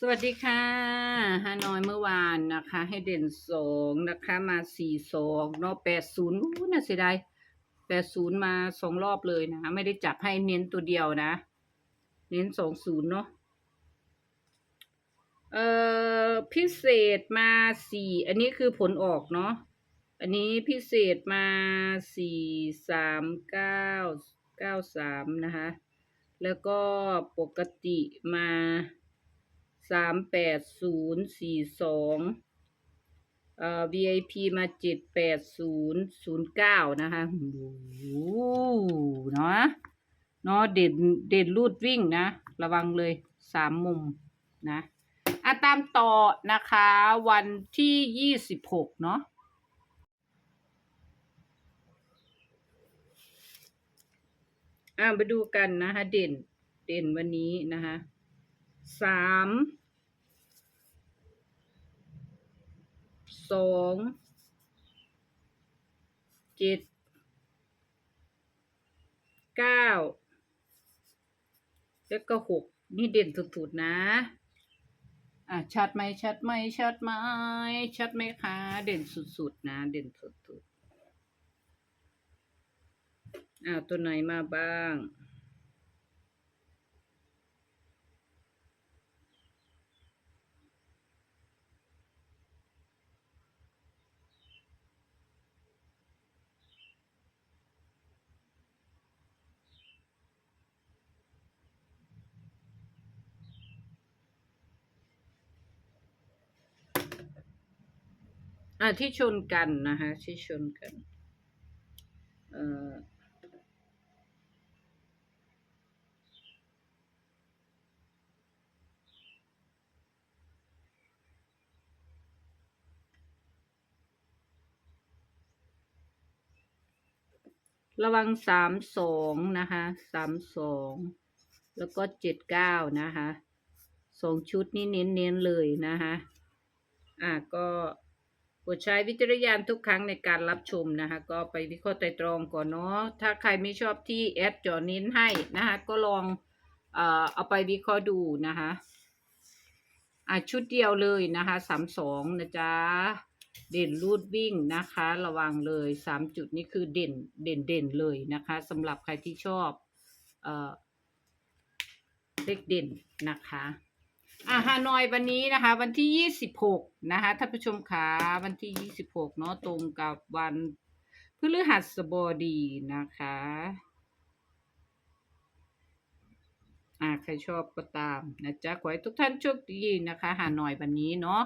สวัสดีค่ะฮานอยเมื่อวานนะคะ ให้เด่นสองนะคะมาสี่สองเนาะแปดศูนย์น่าเสียดายแปดศูนย์มาสองรอบเลยนะ ไม่ได้จับให้เน้นตัวเดียวนะ เน้นสองศูนย์เนาะเอ่อพิเศษมาสี่อันนี้คือผลออกเนาะอันนี้พิเศษมาสี่สามเก้าเก้าสามนะคะ แล้วก็ปกติมา สามแปดศูนย์สี่สองเอ่อ VIP มาเจ็ดแปดศูนย์ศูนย์เก้านะคะโอ้โหเนาะเนาะเด่นเด่นรูดวิ่งนะ ระวังเลยสามมุมนะอะตามต่อนะคะ วันที่ยี่สิบหกเนาะอ่ามาดูกันนะคะ เด่นเด่นวันนี้นะคะ สามสองเจ็ดเก้าแล้วก็หกนี่เด่นสุดๆนะอะชัดไหมชัดไหมชัดไหมชัดไหมคะ เด่นสุดๆนะ เด่นสุดๆอ่าตัวไหนมาบ้าง อ่าที่ชนกันนะคะที่ชนกัน เอ่อระวังสามสองนะคะสามสองแล้วก็เจ็ดเก้านะคะสองชุดนี้เน้นๆเลยนะคะอะก็ ปรดใช้วิจารณญาณทุกครั้งในการรับชมนะคะ ก็ไปวิเคราะห์ไตรตรองก่อนเนาะถ้าใครไม่ชอบที่แอดจอเน้นให้นะคะ ก็ลองเอ่อเอาไปวิเคราะห์ดูนะคะอะชุดเดียวเลยนะคะสามสองนะจ๊ะเด่นรูดวิ่งนะคะ ระวังเลยสามจุดนี้คือเด่นเด่นเด่นเลยนะคะสำหรับใครที่ชอบเอ่อเลขเด่นนะคะ อ่าฮานอยวันนี้นะคะ วันที่ยี่สิบหกนะคะท่านผู้ชมขาวันที่ยี่สิบหกเนาะตรงกับวันพฤหัสบดีนะคะอ่าใครชอบก็ตามนะจ๊ะขอให้ทุกท่านโชคดีนะคะฮานอยวันนี้เนาะ